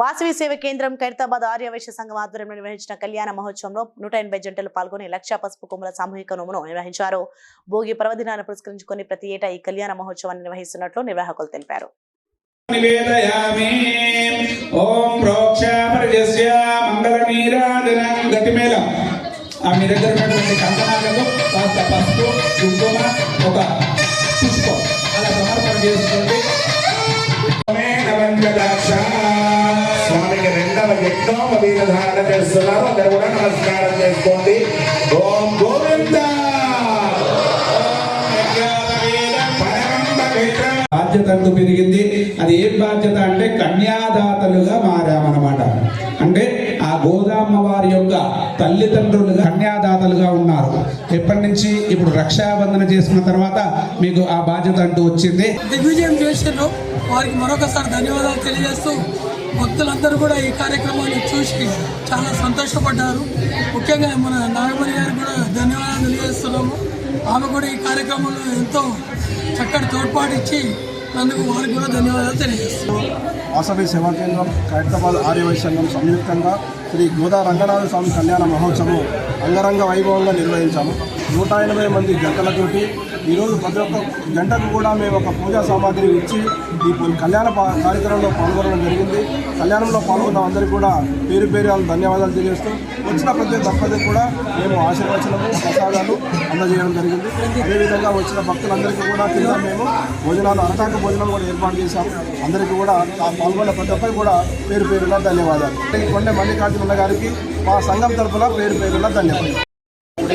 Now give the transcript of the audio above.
వాసవి సేవ కేంద్రం ఖైరతాబాద్ ఆర్యవైశ్య సంఘం ఆధ్వర్యంలో నిర్వహించిన కళ్యాణ మహోత్సవంలో నూట ఎనభై జంటలు పాల్గొని లక్ష పసుపు కొమ్ముల సామూహిక నోమును నిర్వహించారు. భోగి పర్వదినాన్ని పురస్కరించుకొని ప్రతి ఏటా ఈ కళ్యాణ మహోత్సవాన్ని నిర్వహిస్తున్నట్లు నిర్వాహకులు తెలిపారు. మీ దగ్గర ఉన్నటువంటి కాస్త పసుపు కుంకుమ ఒక పుష్పం అలా సమర్పణ స్వామికి రెండవ యజ్ఞం ధారణ చేస్తున్నారు. అందరు కూడా నమస్కారం చేసుకోండి. ఓం గోవింద. బాధ్యత పెరిగింది. అది ఏం బాధ్యత అంటే కన్యాదాతలుగా మారామన్నమాట. తల్లిదండ్రులుగా కన్యాదాతలుగా ఉన్నారు. ఎప్పటి నుంచి ఇప్పుడు రక్షాబంధన చేసుకున్న తర్వాత మీకు ఆ బాధ్యత అంటూ వచ్చింది. దిగ్విజయం చేసిండ్రు వారికి మరొకసారి ధన్యవాదాలు తెలియజేస్తూ భక్తులందరూ కూడా ఈ కార్యక్రమాన్ని చూసి చాలా సంతోషపడ్డారు. ముఖ్యంగా మన నాగమణి గారికి కూడా ధన్యవాదాలు తెలియజేస్తున్నాము. ఆమె కూడా ఈ కార్యక్రమంలో ఎంతో చక్కటి తోడ్పాటు ఇచ్చి అందుకు వారికి కూడా ధన్యవాదాలు తెలియజేస్తున్నాం. వాసవి సేవా కేంద్రం ఖైరతాబాద్ ఆర్యవై సంఘం సంయుక్తంగా శ్రీ గోదా రంగనాథ స్వామి కళ్యాణ మహోత్సవం అంగరంగ వైభవంగా నిర్వహించాము. నూట ఎనభై మంది జంటలతోటి ఈరోజు ప్రతి ఒక్క జంటకు కూడా మేము ఒక పూజా సామాగ్రి ఇచ్చి ఈ కళ్యాణ కార్యక్రమంలో పాల్గొనడం జరిగింది. కళ్యాణంలో పాల్గొన్న అందరికీ కూడా పేరు పేరు ధన్యవాదాలు తెలియజేస్తూ వచ్చిన ప్రతి దంపతికి కూడా మేము ఆశీర్వచనము ప్రసాదాలు అందజేయడం జరిగింది. అదేవిధంగా వచ్చిన భక్తులందరికీ కూడా కింద మేము భోజనాలు అరటాక భోజనం కూడా ఏర్పాటు చేశాము. అందరికీ కూడా ఆ పాల్గొన్న ప్రతి ఒక్కరికి కూడా పేరు పేరున ధన్యవాదాలు. ఈ కొండ మల్లికార్జున గారికి మా సంఘం తరఫున పేరు పేరున ధన్యవాదాలు.